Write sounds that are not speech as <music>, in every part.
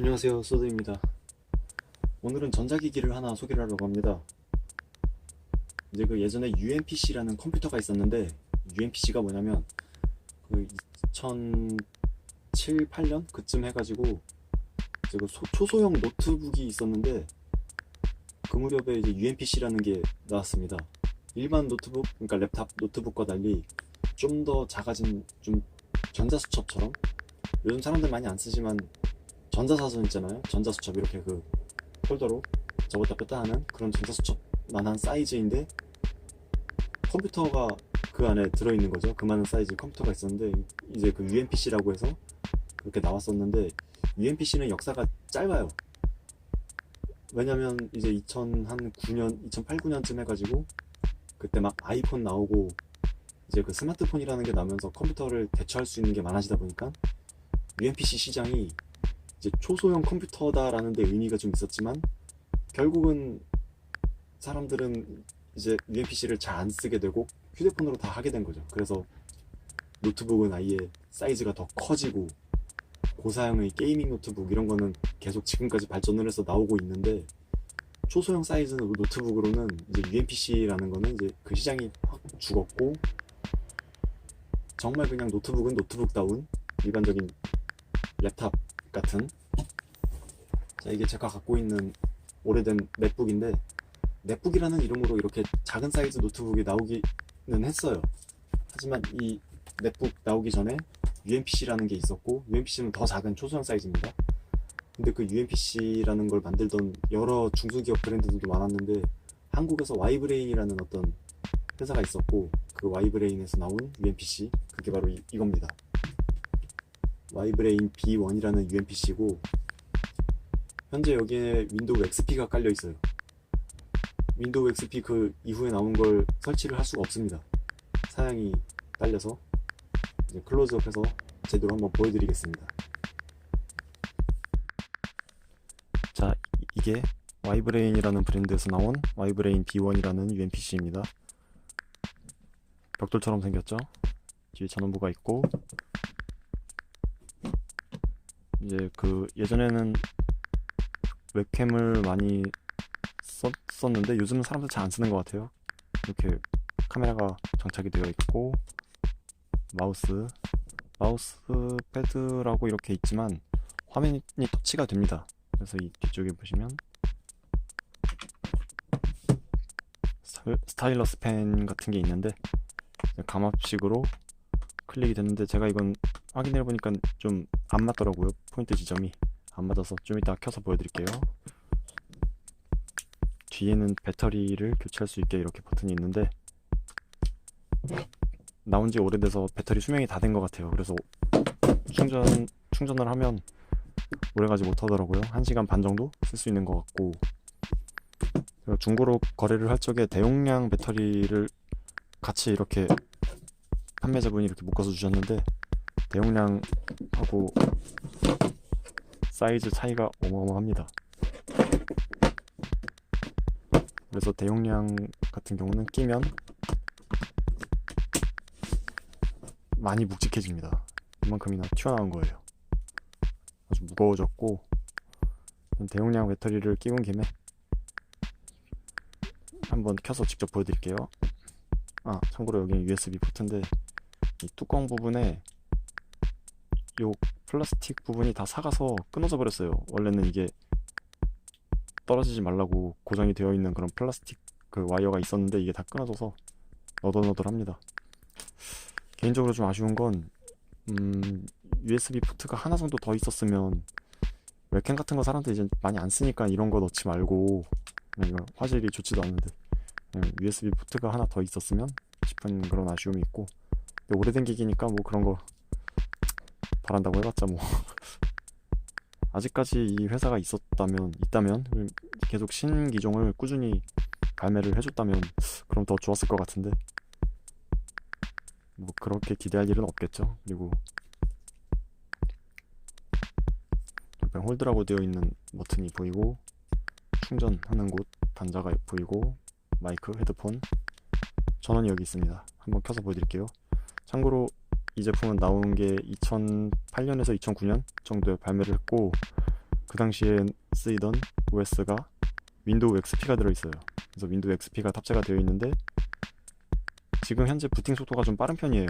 안녕하세요 소드입니다. 오늘은 전자기기를 하나 소개를 하려고 합니다. 이제 그 예전에 UMPC라는 컴퓨터가 있었는데 UMPC가 뭐냐면 그 2007, 8년 그쯤 해가지고 이제 그 소- 초소형 노트북이 있었는데 그 무렵에 이제 UMPC라는 게 나왔습니다. 일반 노트북 그러니까 랩탑 노트북과 달리 좀 더 작아진 좀 전자수첩처럼. 요즘 사람들 많이 안 쓰지만 전자사전 있잖아요. 전자수첩 이렇게 그 폴더로 접었다 뺐다 하는 그런 전자수첩만한 사이즈인데 컴퓨터가 그 안에 들어있는 거죠. 그만한 사이즈 컴퓨터가 있었는데 이제 그 UMPC라고 해서 그렇게 나왔었는데 UMPC는 역사가 짧아요. 왜냐면 이제 2009년, 2008, 9년쯤 해가지고 그때 막 아이폰 나오고 이제 그 스마트폰이라는 게 나오면서 컴퓨터를 대처할 수 있는 게 많아지다 보니까 UMPC 시장이 이제 초소형 컴퓨터다라는 데 의미가 좀 있었지만 결국은 사람들은 이제 UMPC를 잘 안 쓰게 되고 휴대폰으로 다 하게 된 거죠. 그래서 노트북은 아예 사이즈가 더 커지고 고사양의 게이밍 노트북 이런 거는 계속 지금까지 발전을 해서 나오고 있는데 초소형 사이즈 노트북으로는 이제 UMPC라는 거는 이제 그 시장이 확 죽었고 정말 그냥 노트북은 노트북다운 일반적인 랩탑 같은. 자 이게 제가 갖고 있는 오래된 넷북인데 넷북이라는 이름으로 이렇게 작은 사이즈 노트북이 나오기는 했어요. 하지만 이 넷북 나오기 전에 UMPC라는 게 있었고 UMPC는 더 작은 초소형 사이즈입니다. 근데 그 UMPC라는 걸 만들던 여러 중소기업 브랜드들도 많았는데 한국에서 와이브레인이라는 어떤 회사가 있었고 그 와이브레인에서 나온 UMPC 그게 바로 이, 이겁니다 와이브레인 B1이라는 UMPC고 현재 여기에 윈도우 XP가 깔려 있어요. 윈도우 XP 그 이후에 나온 걸 설치를 할 수가 없습니다. 사양이 딸려서 이제 클로즈업해서 제대로 한번 보여드리겠습니다. 자, 이- 이게 와이브레인이라는 브랜드에서 나온 와이브레인 B1이라는 UMPC입니다. 벽돌처럼 생겼죠? 뒤에 전원부가 있고 이제 그 예전에는 웹캠을 많이 썼었는데 요즘은 사람들 잘 안 쓰는 것 같아요. 이렇게 카메라가 장착이 되어 있고 마우스 마우스 패드라고 이렇게 있지만 화면이 터치가 됩니다. 그래서 이 뒤쪽에 보시면 스타일- 스타일러스 펜 같은 게 있는데 감압식으로 클릭이 됐는데 제가 이건 확인해 보니까 좀 안 맞더라고요. 포인트 지점이 안 맞아서 좀 이따 켜서 보여드릴게요. 뒤에는 배터리를 교체할 수 있게 이렇게 버튼이 있는데 나온 지 오래돼서 배터리 수명이 다 된 것 같아요. 그래서 충전 충전을 하면 오래가지 못하더라고요. 1시간 반 정도 쓸 수 있는 것 같고 중고로 거래를 할 적에 대용량 배터리를 같이 이렇게 판매자분이 이렇게 묶어서 주셨는데 대용량하고 사이즈 차이가 어마어마합니다. 그래서 대용량 같은 경우는 끼면 많이 묵직해집니다. 이만큼이나 튀어나온 거예요. 아주 무거워졌고 대용량 배터리를 끼운 김에 한번 켜서 직접 보여드릴게요. 아 참고로 여기는 USB 포트인데 이 뚜껑 부분에 요 플라스틱 부분이 다 삭아서 끊어져 버렸어요. 원래는 이게 떨어지지 말라고 고정이 되어 있는 그런 플라스틱 그 와이어가 있었는데 이게 다 끊어져서 너덜너덜합니다. 개인적으로 좀 아쉬운 건 음, USB 포트가 하나 정도 더 있었으면 웹캠 같은 거 사람들이 이제 많이 안 쓰니까 이런 거 넣지 말고 그냥 이거 화질이 좋지도 않은데 USB 포트가 하나 더 있었으면 싶은 그런 아쉬움이 있고 오래된 기기니까 뭐 그런 거 바란다고 해봤자 뭐. <laughs> 아직까지 이 회사가 있었다면 있다면 계속 신기종을 꾸준히 발매를 해줬다면 그럼 더 좋았을 것 같은데. 뭐 그렇게 기대할 일은 없겠죠. 그리고 옆에 홀드라고 되어 있는 버튼이 보이고 충전하는 곳 단자가 보이고 마이크 헤드폰 전원이 여기 있습니다. 한번 켜서 보여드릴게요. 참고로 이 제품은 나온 게 2008년에서 2009년 정도에 발매를 했고 그 당시에 쓰이던 OS가 윈도우 XP가 들어있어요. 그래서 윈도우 XP가 탑재가 되어 있는데 지금 현재 부팅 속도가 좀 빠른 편이에요.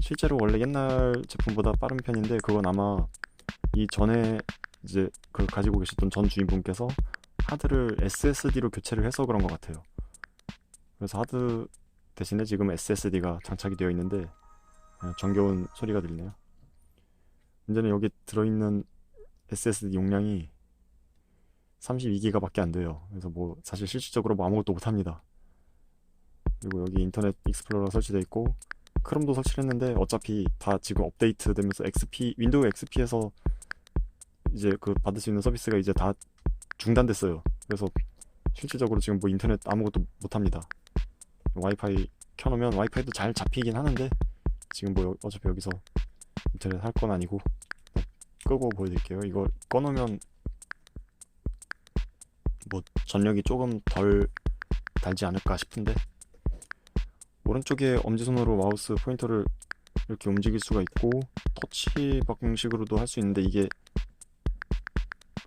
실제로 원래 옛날 제품보다 빠른 편인데 그건 아마 이 전에 이제 그 가지고 계셨던 전 주인분께서 하드를 SSD로 교체를 해서 그런 것 같아요. 그래서 하드 대신에 지금 SSD가 장착이 되어 있는데 아, 정겨운 소리가 들리네요. 문제는 여기 들어있는 SSD 용량이 32기가밖에 안 돼요. 그래서 뭐 사실 실질적으로 뭐 아무것도 못 합니다. 그리고 여기 인터넷 익스플로러 설치되어 있고 크롬도 설치를 했는데 어차피 다 지금 업데이트 되면서 XP 윈도우 XP에서 이제 그 받을 수 있는 서비스가 이제 다 중단됐어요. 그래서 실질적으로 지금 뭐 인터넷 아무것도 못 합니다. 와이파이 켜놓으면 와이파이도 잘 잡히긴 하는데 지금 뭐 여- 어차피 여기서 인터넷 할 건 아니고 끄고 보여드릴게요. 이거 꺼놓으면 뭐 전력이 조금 덜 달지 않을까 싶은데 오른쪽에 엄지손으로 마우스 포인터를 이렇게 움직일 수가 있고 터치 방식으로도 할 수 있는데 이게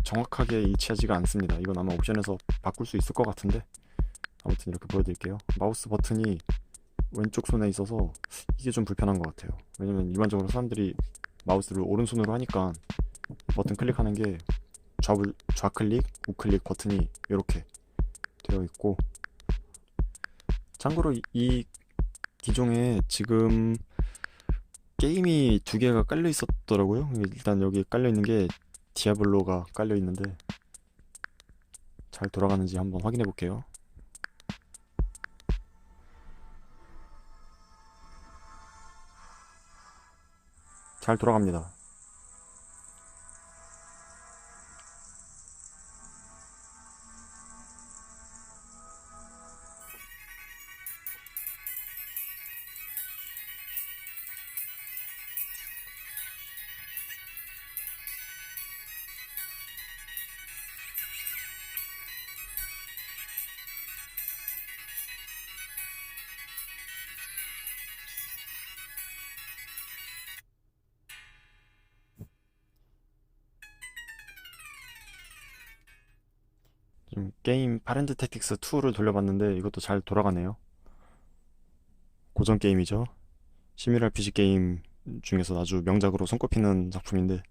정확하게 일치하지가 않습니다. 이건 아마 옵션에서 바꿀 수 있을 것 같은데 아무튼 이렇게 보여드릴게요. 마우스 버튼이 왼쪽 손에 있어서 이게 좀 불편한 것 같아요. 왜냐면 일반적으로 사람들이 마우스를 오른손으로 하니까 버튼 클릭하는 게 좌우, 좌클릭, 우클릭 버튼이 이렇게 되어 있고 참고로 이, 이 기종에 지금 게임이 두 개가 깔려 있었더라고요. 일단 여기 깔려 있는 게 디아블로가 깔려 있는데 잘 돌아가는지 한번 확인해 볼게요. 잘 돌아갑니다. 지금 게임 파렌트 택틱스 2를 돌려봤는데 이것도 잘 돌아가네요. 고전 게임이죠. 시뮬 RPG 게임 중에서 아주 명작으로 손꼽히는 작품인데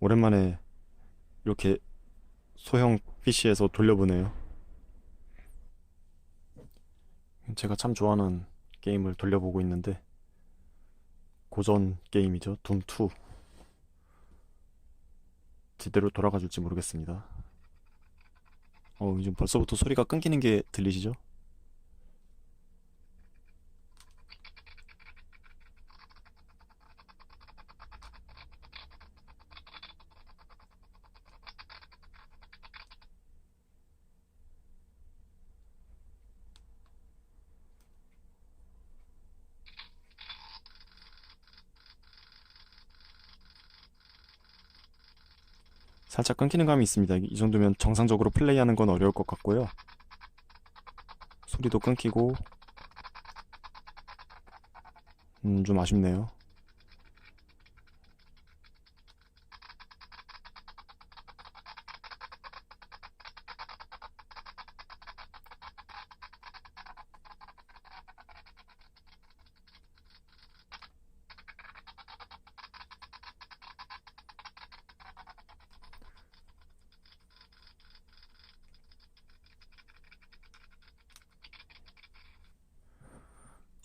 오랜만에 이렇게 소형 PC에서 돌려보네요. 제가 참 좋아하는 게임을 돌려보고 있는데 고전 게임이죠. 둠2 제대로 돌아가 줄지 모르겠습니다. 어, 지금 벌써부터 소리가 끊기는 게 들리시죠? 살짝 끊기는 감이 있습니다. 이 정도면 정상적으로 플레이하는 건 어려울 것 같고요. 소리도 끊기고, 음, 좀 아쉽네요.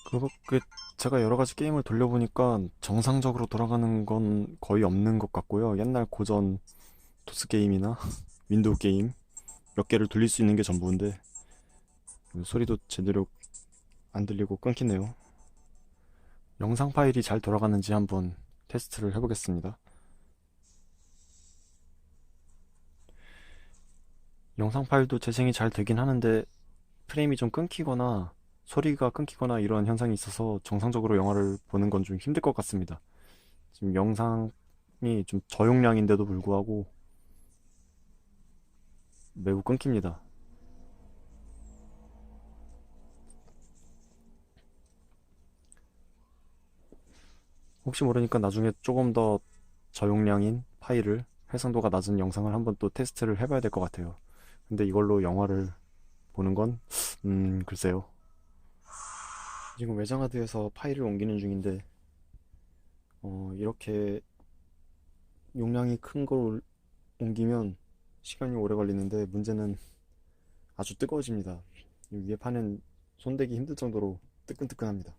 그거 그 제가 여러 가지 게임을 돌려보니까 정상적으로 돌아가는 건 거의 없는 것 같고요. 옛날 고전 도스 게임이나 <laughs> 윈도우 게임 몇 개를 돌릴 수 있는 게 전부인데 소리도 제대로 안 들리고 끊기네요. 영상 파일이 잘 돌아가는지 한번 테스트를 해보겠습니다. 영상 파일도 재생이 잘 되긴 하는데 프레임이 좀 끊기거나 소리가 끊기거나 이런 현상이 있어서 정상적으로 영화를 보는 건 좀 힘들 것 같습니다. 지금 영상이 좀 저용량인데도 불구하고 매우 끊깁니다. 혹시 모르니까 나중에 조금 더 저용량인 파일을 해상도가 낮은 영상을 한번 또 테스트를 해봐야 될 것 같아요. 근데 이걸로 영화를 보는 건, 음, 글쎄요. 지금 외장하드에서 파일을 옮기는 중인데, 어, 이렇게 용량이 큰 걸 옮기면 시간이 오래 걸리는데 문제는 아주 뜨거워집니다. 이 위에 판은 손대기 힘들 정도로 뜨끈뜨끈합니다.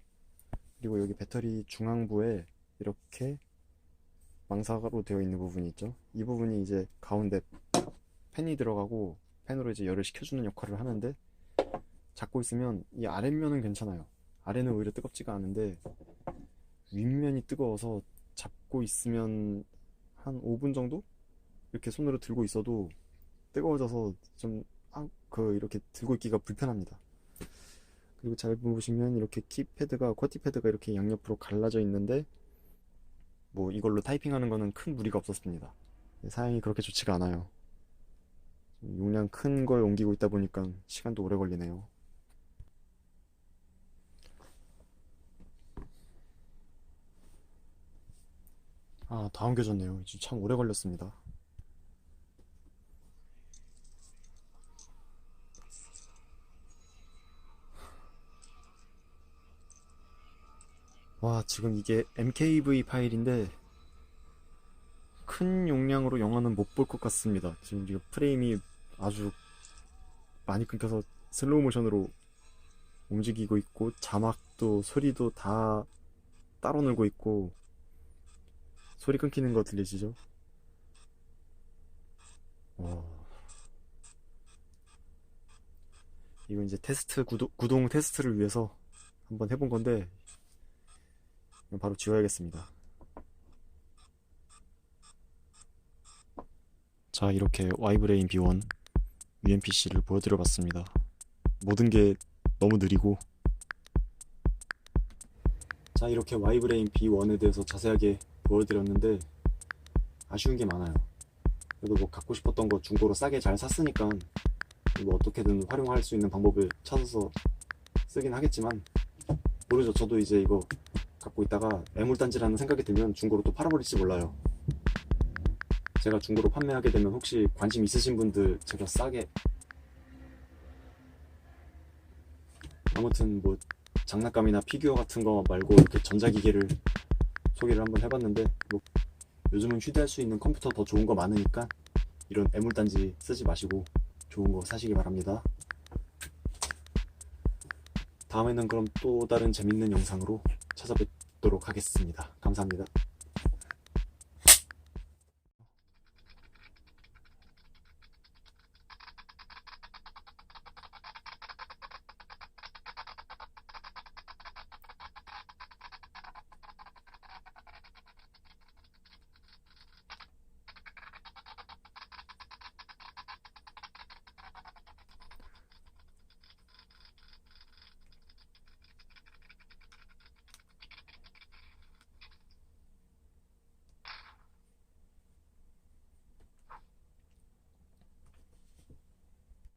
그리고 여기 배터리 중앙부에 이렇게 망사로 되어 있는 부분이 있죠. 이 부분이 이제 가운데 팬이 들어가고 팬으로 이제 열을 식혀주는 역할을 하는데 잡고 있으면 이 아랫면은 괜찮아요. 아래는 오히려 뜨겁지가 않은데 윗면이 뜨거워서 잡고 있으면 한 5분 정도 이렇게 손으로 들고 있어도 뜨거워져서 좀 그 이렇게 들고 있기가 불편합니다. 그리고 잘 보시면 이렇게 키패드가 쿼티 패드가 이렇게 양옆으로 갈라져 있는데 뭐 이걸로 타이핑하는 거는 큰 무리가 없었습니다. 사양이 그렇게 좋지가 않아요. 용량 큰 걸 옮기고 있다 보니까 시간도 오래 걸리네요. 아, 다 옮겨졌네요. 참 오래 걸렸습니다. 와, 지금 이게 MKV 파일인데 큰 용량으로 영화는 못 볼 것 같습니다. 지금 이거 프레임이 아주 많이 끊겨서 슬로우 모션으로 움직이고 있고 자막도 소리도 다 따로 놀고 있고 소리 끊기는 거 들리시죠? 와. 이거 이제 테스트 구동, 구동 테스트를 위해서 한번 해본 건데 바로 지워야겠습니다. 자, 이렇게 와이브레인 B1 UMPC를 보여드려 봤습니다. 모든 게 너무 느리고 자, 이렇게 와이브레인 B1에 대해서 자세하게 보여드렸는데 아쉬운 게 많아요. 그래도 뭐 갖고 싶었던 거 중고로 싸게 잘 샀으니까 뭐 어떻게든 활용할 수 있는 방법을 찾아서 쓰긴 하겠지만 모르죠. 저도 이제 이거 갖고 있다가 애물단지라는 생각이 들면 중고로 또 팔아버릴지 몰라요. 제가 중고로 판매하게 되면 혹시 관심 있으신 분들 제가 싸게 아무튼 뭐 장난감이나 피규어 같은 거 말고 이렇게 전자기기를 소개를 한번 해봤는데 뭐 요즘은 휴대할 수 있는 컴퓨터 더 좋은 거 많으니까 이런 애물단지 쓰지 마시고 좋은 거 사시기 바랍니다. 다음에는 그럼 또 다른 재밌는 영상으로 찾아뵙도록 하겠습니다. 감사합니다.